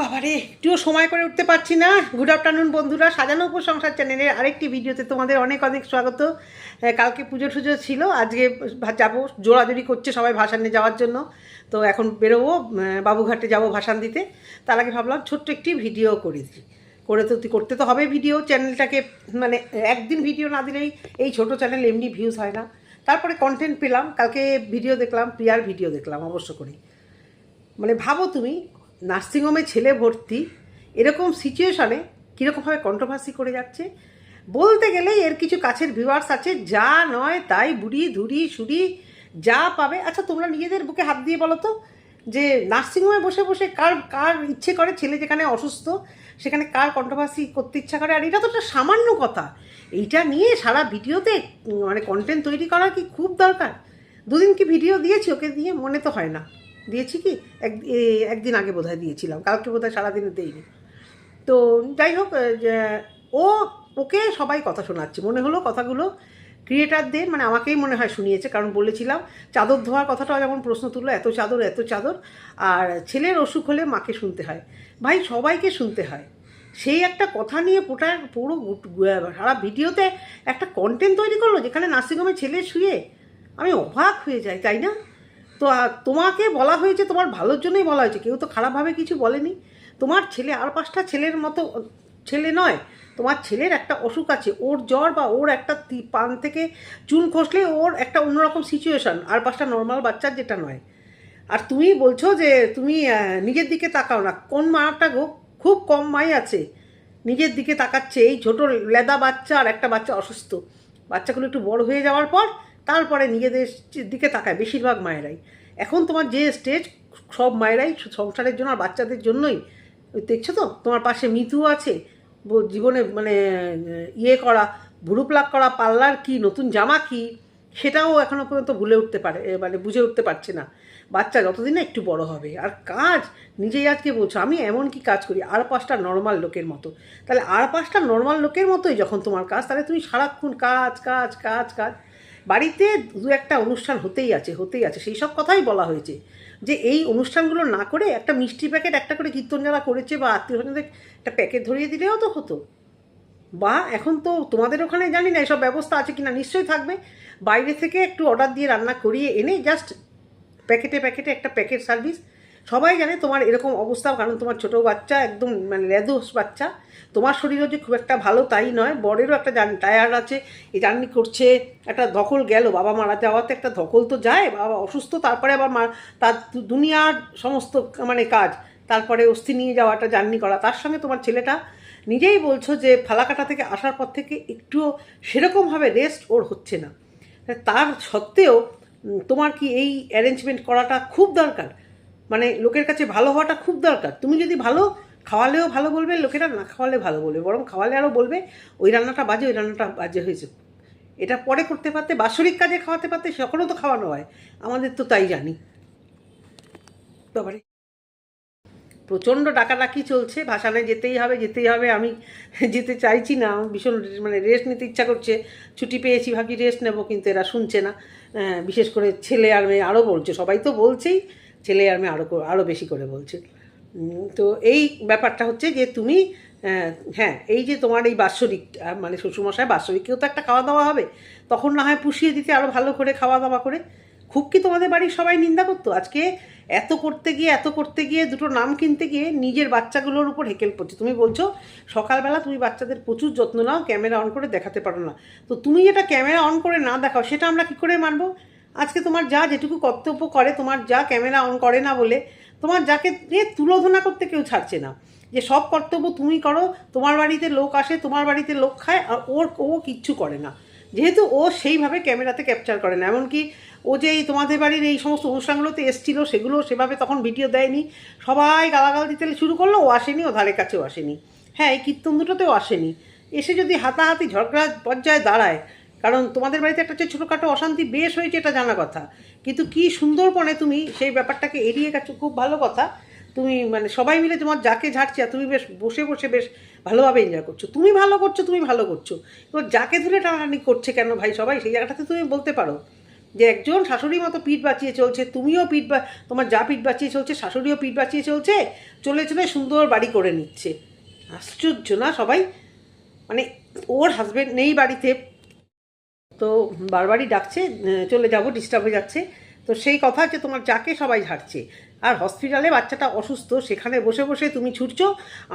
বাবারে, একটুও সময় করে উঠতে পারছি না। গুড আফটারনুন বন্ধুরা। সাজানো উপর সংসার চ্যানেলের আরেকটি ভিডিওতে তোমাদের অনেক অনেক স্বাগত। কালকে পুজো টুজো ছিল, আজকে যাব, জোড়াজোড়ি করছে সবাই ভাসানে যাওয়ার জন্য। তো এখন বেরোবো বাবুঘাটে যাব ভাসান দিতে। তার আগে ভাবলাম ছোট্ট একটি ভিডিও করে দিই। করে তো করতে তো হবে ভিডিও, চ্যানেলটাকে মানে একদিন ভিডিও না দিলেই এই ছোট চ্যানেল এমনি ভিউজ হয় না। তারপরে কন্টেন্ট পেলাম, কালকে ভিডিও দেখলাম, প্রিয়ার ভিডিও দেখলাম অবশ্য করে। মানে ভাবো তুমি নার্সিংহোমে ছেলে ভর্তি, এরকম সিচুয়েশনে কীরকমভাবে কন্ট্রোভার্সি করে যাচ্ছে? বলতে গেলে এর কিছু কাছের ভিউয়ার্স আছে, যা নয় তাই বুড়ি, ধুড়ি, সুড়ি, যা পাবে। আচ্ছা তোমরা নিজেদের বুকে হাত দিয়ে বলো তো, যে নার্সিংহোমে বসে বসে কার কার ইচ্ছে করে ছেলে যেখানে অসুস্থ, সেখানে কার কন্ট্রোভার্সি করতে ইচ্ছা করে? আর এটা তো একটা সামান্য কথা। এইটা নিয়ে সারা ভিডিওতে মানে কন্টেন্ট তৈরি করা কি খুব দরকার? দুদিন কি ভিডিও দিয়েছি? ওকে দিয়ে মনে তো হয় না। দিয়েছি কি? এক একদিন আগে বোধহয় দিয়েছিলাম। কালকে বোধহয় সারাদিনে দেইনি। তো যাই হোক ও, ওকে সবাই কথা শোনাচ্ছে। মনে হলো কথাগুলো ক্রিয়েটারদের মানে আমাকেই মনে হয় শুনিয়েছে। কারণ বলেছিলাম, চাদর ধোয়ার কথাটাও যেমন প্রশ্ন তুললো, এত চাদর এত চাদর। আর ছেলের অসুখ হলে মাকে শুনতে হয়। ভাই, সবাইকে শুনতে হয়। সেই একটা কথা নিয়ে পোটা, পুরো সারা ভিডিওতে একটা কন্টেন্ট তৈরি করল, যেখানে নার্সিংহোমে ছেলে শুয়ে আমি অবাক হয়ে যাই, তাই না? তো তোমাকে বলা হয়েছে, তোমার ভালোর জন্যই বলা হয়েছে। কেউ তো খারাপভাবে কিছু বলেনি। তোমার ছেলে, আর পাঁচটা ছেলের মতো, ছেলে নয়, তোমার ছেলের একটা অসুখ আছে। ওর জ্বর বা ওর একটা পান থেকে চুন খসলে ওর একটা অন্যরকম সিচুয়েশন আর পাঁচটা নর্মাল বাচ্চার যেটা নয়। আর তুমি বলছো যে, তুমি নিজের দিকে তাকাও না। কোন মাটা গো, খুব কম মাই আছে। নিজের দিকে তাকাচ্ছে। এই ছোটো লেদা বাচ্চা আর একটা বাচ্চা অসুস্থ। বাচ্চাগুলো একটু বড় হয়ে যাওয়ার পর তারপরে নিজেদের দিকে তাকায় বেশিরভাগ মায়েরাই। এখন তোমার যে স্টেজ সব মায়েরাই সংসারের জন্য আর বাচ্চাদের জন্যই। দেখছ তো? তোমার পাশে মিতু আছে জীবনে মানে ইয়ে করা ভুরু প্লাক করা পাল্লার কি, নতুন জামা কি, সেটাও এখনও পর্যন্ত ভুলে উঠতে পারে মানে বুঝে উঠতে পারছে না। বাচ্চা যতদিন একটু বড় হবে, আর কাজ নিজেই আজকে বলছো, আমি এমন কি কাজ করি, আর পাঁচটা নর্মাল লোকের মতো। তাহলে আর পাঁচটা নর্মাল লোকের মতোই যখন তোমার কাজ, তাহলে তুমি সারাক্ষণ কাজ কাজ কাজ কাজ বাড়িতে দু একটা অনুষ্ঠান হতেই আছে হতেই আছে। সেই সব কথাই বলা হয়েছে যে এই অনুষ্ঠানগুলো না করে একটা মিষ্টি প্যাকেট একটা করে কীর্তন যারা করেছে বা আত্মীয় স্বজনদের একটা প্যাকেট ধরিয়ে দিলেও তো হতো। বা এখন তো তোমাদের ওখানে জানি না এসব ব্যবস্থা আছে কি না নিশ্চয়ই থাকবে। বাইরে থেকে একটু অর্ডার দিয়ে রান্না করিয়ে এনে জাস্ট প্যাকেটে প্যাকেটে একটা প্যাকেট সার্ভিস সবাই জানে তোমার এরকম অবস্থা, কারণ তোমার ছোটো বাচ্চা একদম মানে লেদোস বাচ্চা। তোমার শরীরও যে খুব একটা ভালো তাই নয়, বরেরও একটা জার্নি টায়ার আছে, এই জার্নি করছে, একটা ধকল গেল, বাবা মারা যাওয়াতে একটা ধকল তো যায়, বাবা অসুস্থ, তারপরে আবার মা, তার দুনিয়ার সমস্ত মানে কাজ, তারপরে অস্থি নিয়ে যাওয়া একটা জার্নি করা। তার সঙ্গে তোমার ছেলেটা নিজেই বলছো যে ফালাকাটা থেকে আসার পর থেকে একটুও সেরকমভাবে রেস্ট ওর হচ্ছে না। তার সত্ত্বেও তোমার কি এই অ্যারেঞ্জমেন্ট করাটা খুব দরকার? মানে লোকের কাছে ভালো হওয়াটা খুব দরকার। তুমি যদি ভালো খাওয়ালেও ভালো বলবে, লোকেরা না খাওয়ালে ভালো বলবে, বরং খাওয়ালে আরও বলবে, ওই রান্নাটা বাজে, ওই রান্নাটা বাজে হয়েছে। এটা পরে করতে পারতে, বাৎসরিক কাজে খাওয়াতে পারতে সকলও তো খাওয়ানো হয়। আমাদের তো তাই জানি। বাবারে। প্রচণ্ড ডাকাডাকি চলছে ভাসানে যেতেই হবে যেতেই হবে, আমি যেতে চাইছি না, ভীষণ মানে রেস্ট নিতে ইচ্ছা করছে, ছুটি পেয়েছি, ভাবছি রেস্ট নেব, কিন্তু এরা শুনছে না। বিশেষ করে ছেলে আর মেয়ে আরও বলছে, সবাই তো বলছেই, ছেলে আর মেয়ে আরও আরও বেশি করে বলছে। তো এই ব্যাপারটা হচ্ছে যে তুমি হ্যাঁ এই যে তোমার এই বাৎসরিক মানে শ্বশুরমশাই বাৎসরিককেও তো একটা খাওয়া দাওয়া হবে, তখন না হয় পুষিয়ে দিতে আরও ভালো করে খাওয়া দাওয়া করে খুব কি তোমাদের বাড়ির সবাই নিন্দা করতো? আজকে এত করতে গিয়ে, এত করতে গিয়ে দুটো নাম কিনতে গিয়ে নিজের বাচ্চাগুলোর উপর হেকেল পড়ছে। তুমি বলছো, সকালবেলা তুমি বাচ্চাদের প্রচুর যত্ন নাও, ক্যামেরা অন করে দেখাতে পারো না। তো তুমি যেটা ক্যামেরা অন করে না দেখাও, সেটা আমরা কি করে মানবো? আজকে তোমার যা যেটুকু কর্তব্য করে, তোমার যা ক্যামেরা অন করে না বলে, তোমার যাকে নিয়ে তুলোধনা করতে কেউ ছাড়ছে না। যে সব কর্তব্য তুমি করো, তোমার বাড়িতে লোক আসে, তোমার বাড়িতে লোক খায়, আর ওর, ও কিচ্ছু করে না। যেহেতু ও সেইভাবে ক্যামেরাতে ক্যাপচার করে না, এমনকি ও যে এই তোমাদের বাড়ির এই সমস্ত অনুষ্ঠানগুলোতে এসছিল, সেগুলো সেভাবে তখন ভিডিও দেয়নি। সবাই গালাগাল দিতে শুরু করল, ও আসেনি, ও ধারে কাছেও আসেনি। হ্যাঁ এই কীর্তন দুটোতেও আসেনি। এসে যদি হাতাহাতি ঝগড়া পর্যায়ে দাঁড়ায়, কারণ তোমাদের বাড়িতে একটা হচ্ছে ছোটোখাটো অশান্তি বেশ হয়েছে, এটা জানা কথা। কিন্তু কি সুন্দরপণে তুমি সেই ব্যাপারটাকে এড়িয়ে গেছো, খুব ভালো কথা। তুমি মানে সবাই মিলে তোমার যাকে ঝাড়ছে তুমি বেশ বসে বসে বেশ ভালোভাবে এনজয় করছ। তুমি ভালো করছ, তুমি ভালো করছ। এবার যাকে ধরে টানাটানি করছে কেন ভাই সবাই, সেই জায়গাটাতে তুমি বলতে পারো। যে একজন শাশুড়ি মতো পিঠ বাঁচিয়ে চলছে, তুমিও পিঠ বা তোমার যা পিঠ বাঁচিয়ে চলছে, শাশুড়িও পিঠ বাঁচিয়ে চলছে, চলে চলে সুন্দর বাড়ি করে নিচ্ছে। আশ্চর্য না সবাই? মানে ওর হাজব্যান্ড নেই বাড়িতে। তো বারবারই ডাকছে চলে যাব ডিস্টার্ব হয়ে যাচ্ছে। তো সেই কথা যে তোমার যাকে সবাই ঝাড়ছে আর হসপিটালে বাচ্চাটা অসুস্থ, সেখানে বসে বসে তুমি ছুটছো,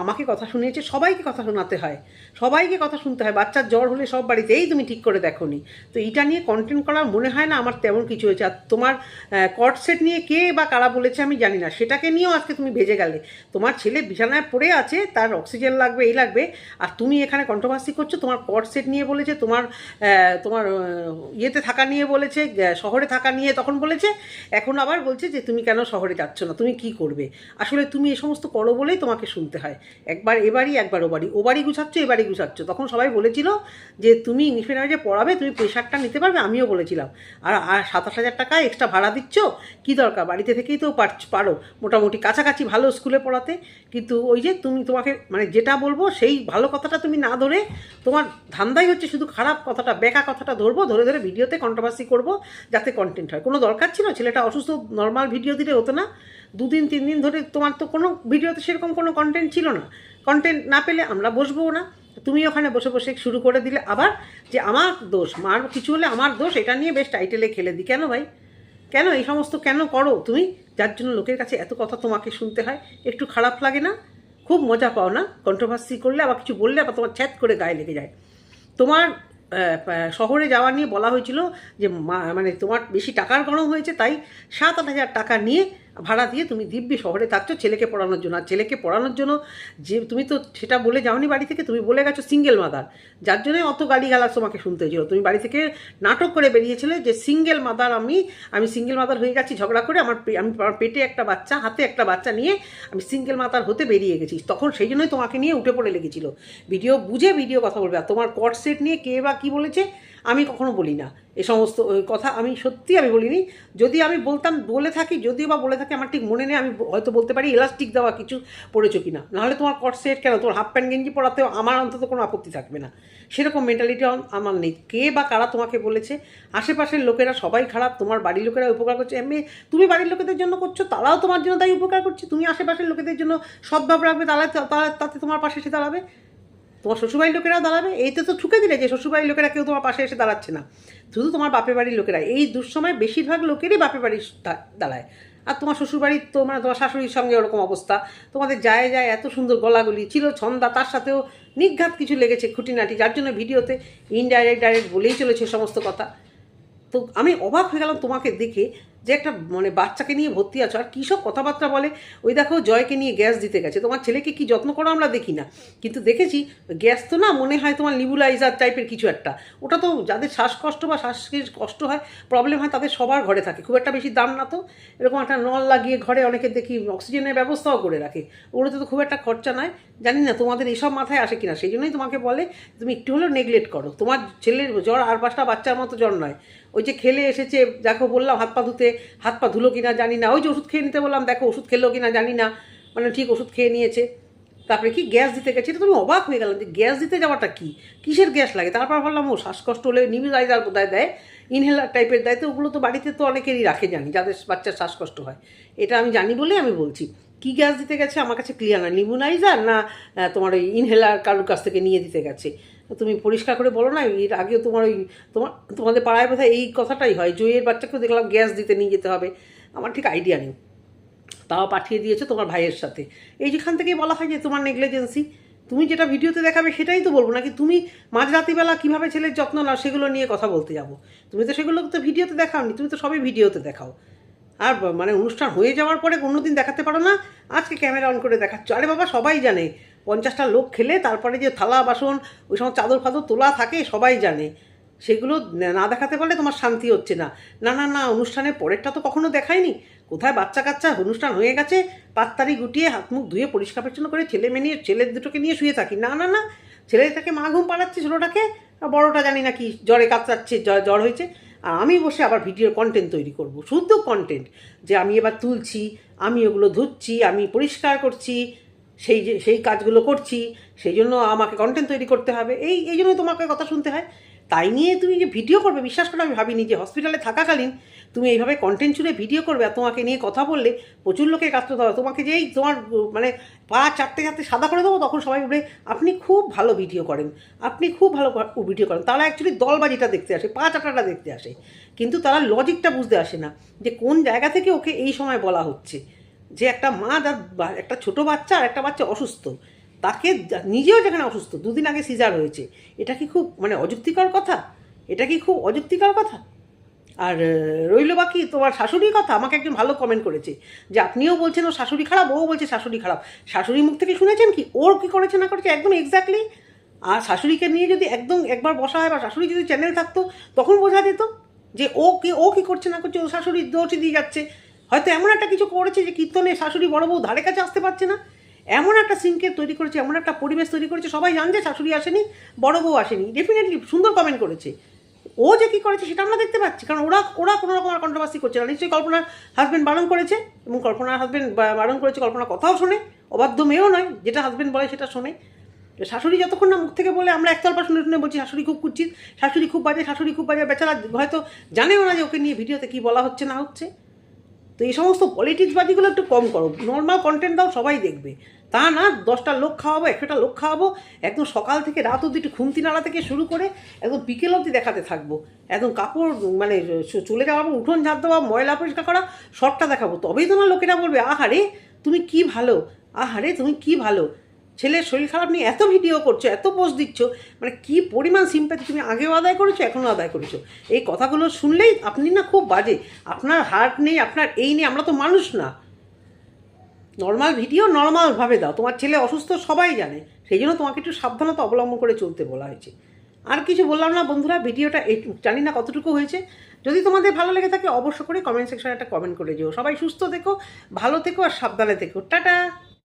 আমাকে কথা শুনিয়েছে, সবাইকে কথা শোনাতে হয়। সবাইকে কথা শুনতে হয়, বাচ্চার জ্বর হলে সব বাড়িতেই তুমি ঠিক করে দেখো নি। তো এইটা নিয়ে কন্টেন্ট করার মনে হয় না আমার তেমন কিছু হয়েছে। আর তোমার কট সেট নিয়ে কে বা কারা বলেছে আমি জানি না। সেটাকে নিয়েও আজকে তুমি ভেজে গেলে। তোমার ছেলে বিছানায় পড়ে আছে, তার অক্সিজেন লাগবে, এই লাগবে। আর তুমি এখানে কন্ট্রোভার্সি করছ, তোমার কট সেট নিয়ে বলেছে, তোমার তোমার ইয়েতে থাকা নিয়ে বলেছে শহরে থাকা নিয়ে তখন বলেছে। এখন আবার বলছে যে, তুমি কেন শহরে যাচ্ছ? না, তুমি কি করবে? আসলে তুমি এ সমস্ত করো বলেই তোমাকে শুনতে হয়। একবার এবারই একবার ও বাড়ি। ও বাড়ি গুছাচ্ছ এবারই গুছাচ্ছ। তখন সবাই বলেছিল যে, তুমি ইংলিশ মিডিয়ামে যে পড়াবে, তুমি প্রেশারটা নিতে পারবে, আমিও বলেছিলাম। আর আর সাতাশ হাজার টাকা এক্সট্রা ভাড়া দিচ্ছ? কি দরকার? বাড়িতে থেকেই তো পারছ, পারো। মোটামুটি কাছাকাছি ভালো স্কুলে পড়াতে। কিন্তু ওই যে তুমি তোমাকে মানে যেটা বলব, সেই ভালো কথাটা তুমি না ধরে, তোমার ধান্দাই হচ্ছে শুধু খারাপ কথাটা বেকা কথাটা ধরবো, ধরে ধরে ভিডিওতে কন্ট্রোভার্সি করব, যাতে কন্টেন্ট হয়। কোনো দরকার ছিল? ছেলেটা অসুস্থ নর্মাল ভিডিও দিলে হতো না। দুদিন তিন দিন ধরে তোমার তো কোনো ভিডিওতে সেরকম কোনো কন্টেন্ট ছিল না। কন্টেন্ট না পেলে আমরা বসবো না। তুমি ওখানে বসে বসে শুরু করে দিলে আবার যে আমার দোষ, মার কিছু হলে আমার দোষ, এটা নিয়ে বেশ টাইটেলে খেলে দিই কেন ভাই? কেন এই সমস্ত কেন করো তুমি? যার জন্য লোকের কাছে এত কথা তোমাকে শুনতে হয়, একটু খারাপ লাগে না? খুব মজা পাও না? কন্ট্রোভার্সি করলে আবার কিছু বললে আবার তোমার ছ্যাত করে গায়ে লেগে যায়। তোমার শহরে যাওয়া নিয়ে বলা হয়েছিল যে মানে তোমার বেশি টাকার গরম হয়েছে, তাই সাত আট হাজার টাকা নিয়ে ভাড়া দিয়ে তুমি দিব্যি শহরে থাকছো ছেলেকে পড়ানোর জন্য। আর ছেলেকে পড়ানোর জন্য যে তুমি তো সেটা বলে যাওনি বাড়ি থেকে, তুমি বলে গেছো সিঙ্গেল মাদার যার জন্যই অত গালিগালাজ তোমাকে শুনতে হয়েছিল। তুমি বাড়ি থেকে নাটক করে বেরিয়েছিলে যে সিঙ্গেল মাদার আমি আমি সিঙ্গেল মাদার হয়ে গেছি, ঝগড়া করে আমার আমি আমার পেটে একটা বাচ্চা, হাতে একটা বাচ্চা নিয়ে আমি সিঙ্গেল মাদার হতে বেরিয়ে গেছি। তখন সেই জন্যই তোমাকে নিয়ে উঠে পড়ে লেগেছিল। ভিডিও, বুঝে ভিডিও কথা বলবে। আর তোমার কট সেট নিয়ে কে বা কী বলেছে আমি কখনো বলি না। এ সমস্ত কথা আমি সত্যি আমি বলিনি। যদি আমি বলতাম, বলে থাকি, যদিও বা বলে থাকি, আমার ঠিক মনে নেই, আমি হয়তো বলতে পারি এলাস্টিক দেওয়া কিছু পড়েছো কি না নাহলে তোমার কট সেট কেন? তোমার হাফ প্যান্ট গেঞ্জি পড়াতেও আমার অন্তত কোনো আপত্তি থাকবে না। সেরকম মেন্টালিটি আমার নেই। কে বা কারা তোমাকে বলেছে? আশেপাশের লোকেরা সবাই খারাপ, তোমার বাড়ির লোকেরা উপকার করছে। এমনি তুমি বাড়ির লোকেদের জন্য করছ, তারাও তোমার জন্য তাই উপকার করছে। তুমি আশেপাশের লোকেদের জন্য সদ্ভাব রাখবে তারা তারা- তাতে তোমার পাশে এসে দাঁড়াবে। তোমার শ্বশুরবাড়ির লোকেরাও দাঁড়াবে? এইতে তো ঠুকে দিলে যে শ্বশুরবাড়ির লোকেরা কেউ তোমার পাশে এসে দাঁড়াচ্ছে না। শুধু তোমার বাপের বাড়ির লোকেরা এই দুঃসময় বেশিরভাগ লোকেরই বাপের বাড়ি দাঁড়ায়। আর তোমার শ্বশুরবাড়ির তো মানে তোমার শাশুড়ির সঙ্গে ওরকম অবস্থা। তোমাদের যায় যায় এত সুন্দর গলাগুলি ছিল ছন্দা তার সাথেও নিঘাত কিছু লেগেছে খুঁটিনাটি, যার জন্য ভিডিওতে ইনডাইরেক্ট ডাইরেক্ট বলেই চলেছে সমস্ত কথা। তো আমি অবাক হয়ে গেলাম তোমাকে দেখে যে একটা মানে বাচ্চাকে নিয়ে ভর্তি আছো, আর কী সব কথাবার্তা বলে? ওই দেখো জয়কে নিয়ে গ্যাস দিতে গেছে। তোমার ছেলেকে কি যত্ন করো আমরা দেখি না। কিন্তু দেখেছি, গ্যাস তো না মনে হয় তোমার লিবুলাইজার টাইপের কিছু একটা। ওটা তো যাদের শ্বাসকষ্ট বা শ্বাসের কষ্ট হয় প্রবলেম হয়, তাদের সবার ঘরে থাকে। খুব একটা বেশি দাম না তো। এরকম একটা নল লাগিয়ে ঘরে অনেকে দেখি অক্সিজেনের ব্যবস্থাও করে রাখে। ওগুলোতে তো খুব একটা খরচা নয় জানি না তোমাদের এইসব মাথায় আসে কিনা। সেই জন্যই তোমাকে বলে, তুমি একটু হলেও নেগলেক্ট করো। তোমার ছেলের জ্বর আর পাঁচটা বাচ্চার মতো জ্বর নয়। ওই যে খেলে এসেছে, দেখো বললাম হাত পা ধুতে, হাত পা ধুলো কিনা জানি না। ওই যে ওষুধ খেয়ে নিতে বললাম, দেখো ওষুধ খেলো কিনা জানি না। মানে ঠিক ওষুধ খেয়ে নিয়েছে। তারপরে কি গ্যাস দিতে গেছে? এটা তুমি অবাক হয়ে গেলাম যে গ্যাস দিতে যাওয়াটা কি? কিসের গ্যাস লাগে? তারপর ভাবলাম, ও শ্বাসকষ্ট হলে নিবিলাইজার বোধহয় দেয়, ইনহেলার টাইপের দেয়। তো ওগুলো তো বাড়িতে তো অনেকেরই রাখে জানি, যাদের বাচ্চার শ্বাসকষ্ট হয়। এটা আমি জানি বলেই আমি বলছি। কি গ্যাস দিতে গেছে? আমার কাছে ক্লিয়ার না। লিমুনাইজার না তোমার ওই ইনহেলার কারোর কাছ থেকে নিয়ে দিতে গেছে? তুমি পরিষ্কার করে বলো না, এর আগেও তোমার ওই, তোমার, তোমাদের পাড়ায় বোধহয় এই কথাটাই হয় জয়ের বাচ্চাকেও দেখলাম গ্যাস দিতে নিয়ে যেতে হবে। আমার ঠিক আইডিয়া নেই। তাও পাঠিয়ে দিয়েছ তোমার ভাইয়ের সাথে। এই যেখান থেকেই বলা হয় যে তোমার নেগলিজেন্সি তুমি যেটা ভিডিওতে দেখাবে সেটাই তো বলব নাকি তুমি মাঝরাতিবেলা কীভাবে ছেলের যত্ন নাও সেগুলো নিয়ে কথা বলতে যাব। তুমি তো সেগুলো তো ভিডিওতে দেখাওনি, তুমি তো সবই ভিডিওতে দেখাও। আর মানে অনুষ্ঠান হয়ে যাওয়ার পরে কোনো দিন দেখাতে পারো না, আজকে ক্যামেরা অন করে দেখাচ্ছ। আরে বাবা, সবাই জানে। পঞ্চাশটা লোক খেলে তারপরে যে থালা, বাসন, ওই সময় চাদর ফাদর তোলা থাকে, সবাই জানে। সেগুলো না দেখাতে পারলে তোমার শান্তি হচ্ছে না। না না না, অনুষ্ঠানের পরেরটা তো কখনো দেখায়নি। কোথায় বাচ্চা কাচ্চা অনুষ্ঠান হয়ে গেছে, পাত্তারি গুটিয়ে হাত মুখ ধুয়ে পরিষ্কার পরিচ্ছন্ন করে ছেলে মেয়ে নিয়ে ছেলে দুটোকে নিয়ে শুয়ে থাকি। না না না, ছেলেটাকে মা ঘুম পাড়াচ্ছে, ছোটোটাকে বড়োটা জানি না কি, জ্বরে কাতরাচ্ছে জ্বর জ্বর হয়েছে। আর আমি বসে আবার ভিডিওর কন্টেন্ট তৈরি করব, শুদ্ধ কন্টেন্ট যে আমি এবার তুলছি, আমি ওগুলো ধুচ্ছি, আমি পরিষ্কার করছি সেই যে, সেই কাজগুলো করছি, সেই জন্য আমাকে কন্টেন্ট তৈরি করতে হবে, এই এই জন্য তোমাকে কথা শুনতে হয়। তাই নিয়ে তুমি যে ভিডিও করবে, বিশ্বাস করে আমি ভাবিনি যে হসপিটালে থাকাকালীন তুমি এইভাবে কন্টেন্ট ছুড়ে ভিডিও করবে আর তোমাকে নিয়ে কথা বললে প্রচুর লোকের কাজ করতে হবে তোমাকে যেই তোমার মানে পা চারটে চারটে সাদা করে দেবো, তখন সবাই বলবে, আপনি খুব ভালো ভিডিও করেন, আপনি খুব ভালো ভিডিও করেন। তারা অ্যাকচুয়ালি দলবাজিটা দেখতে আসে, পা চাটাটা দেখতে আসে। কিন্তু তারা লজিকটা বুঝতে আসে না যে কোন জায়গা থেকে ওকে এই সময় বলা হচ্ছে। যে একটা মা যার একটা ছোট বাচ্চা আর একটা বাচ্চা অসুস্থ, তাকে নিজেও যেখানে অসুস্থ, দুদিন আগে সিজার হয়েছে। এটা কি খুব মানে অযুক্তিকর কথা? এটা কি খুব অযুক্তিকর কথা? আর রইল বাকি তোমার শাশুড়ির কথা? আমাকে একজন ভালো কমেন্ট করেছে যে আপনিও বলছেন ও শাশুড়ি খারাপ ও বলছে শাশুড়ি খারাপ। শাশুড়ির মুখ থেকে শুনেছেন কি? ওর কি করেছে না করেছে? একদম এক্স্যাক্টলি আর শাশুড়িকে নিয়ে যদি একদম একবার বসা হয় বা শাশুড়ি যদি চ্যানেল থাকতো, তখন বোঝা যেত যে ও কি, ও কী করছে না করছে? ও শাশুড়ি দোষই দিয়ে যাচ্ছে। হয়তো এমন একটা কিছু করেছে যে কীর্তনে শাশুড়ি বড় বউ ধারে কাছে আসতে পারছে না। এমন একটা সিনকে তৈরি করেছে, এমন একটা পরিবেশ তৈরি করেছে, সবাই জানছে শাশুড়ি আসেনি, বড় বউ আসেনি। ডেফিনেটলি সুন্দর কমেন্ট করেছে। ও যে কী করেছে সেটা আমরা দেখতে পাচ্ছি, কারণ ওরা ওরা কোনো রকম আর কন্ট্রোভার্সি করছে না। নিশ্চয়ই কল্পনার হাজব্যান্ড বারণ করেছে এবং কল্পনার হাজব্যান্ড বারণ করেছে কল্পনা কথাও শোনে, অবাধ্য মেয়েও নয়, যেটা হাজব্যান্ড বলে সেটা শোনে। শাশুড়ি যতক্ষণ না মুখ থেকে বলে, আমরা একতরফা শুনে শুনে বলছি, শাশুড়ি খুব কুচ্ছিত, শাশুড়ি খুব বাজে, শাশুড়ি খুব বাজে। বেচারা হয়তো জানেও না যে ওকে নিয়ে ভিডিওতে কী বলা হচ্ছে, না হচ্ছে। তো এই সমস্ত পলিটিক্স বাজিগুলো একটু কম করো। নর্মাল কন্টেন্ট দাও সবাই দেখবে। তা না, দশটা লোক খাওয়াবো, একশোটা লোক খাওয়াবো, একদম সকাল থেকে রাত অব্দি একটু খুন্তি নাড়া থেকে শুরু করে একদম বিকেল অব্দি দেখাতে থাকব। একদম কাপড় মানে চলে যাওয়া, উঠোন ঝাঁপ দেওয়া, ময়লা পরিষ্কার করা, সবটা দেখাবো। তবেই তোমার লোকেরা বলবে, আহারে, তুমি কি ভালো? আহারে, তুমি কি ভালো? ছেলের শরীর খারাপ নিয়ে এত ভিডিও করছ, এত পোস্ট দিচ্ছ মানে কি পরিমাণ সিম্প্যাথি তুমি আগেও আদায় করেছ, এখনও আদায় করেছ? এই কথাগুলো শুনলেই আপনি না খুব বাজে, আপনার হার্ট নেই, আপনার এই নেই, আমরা তো মানুষ না। নর্মাল ভিডিও নর্মালভাবে দাও, তোমার ছেলে অসুস্থ সবাই জানে, সেই জন্য তোমাকে একটু সাবধানতা অবলম্বন করে চলতে বলা হয়েছে। আর কিছু বললাম না বন্ধুরা, ভিডিওটা এই জানি না কতটুকু হয়েছে। যদি তোমাদের ভালো লেগে থাকে, অবশ্য করে কমেন্ট সেকশনে একটা কমেন্ট করে যেও। সবাই সুস্থ থেকো, ভালো থেকো আর সাবধানে থেকো। টাটা!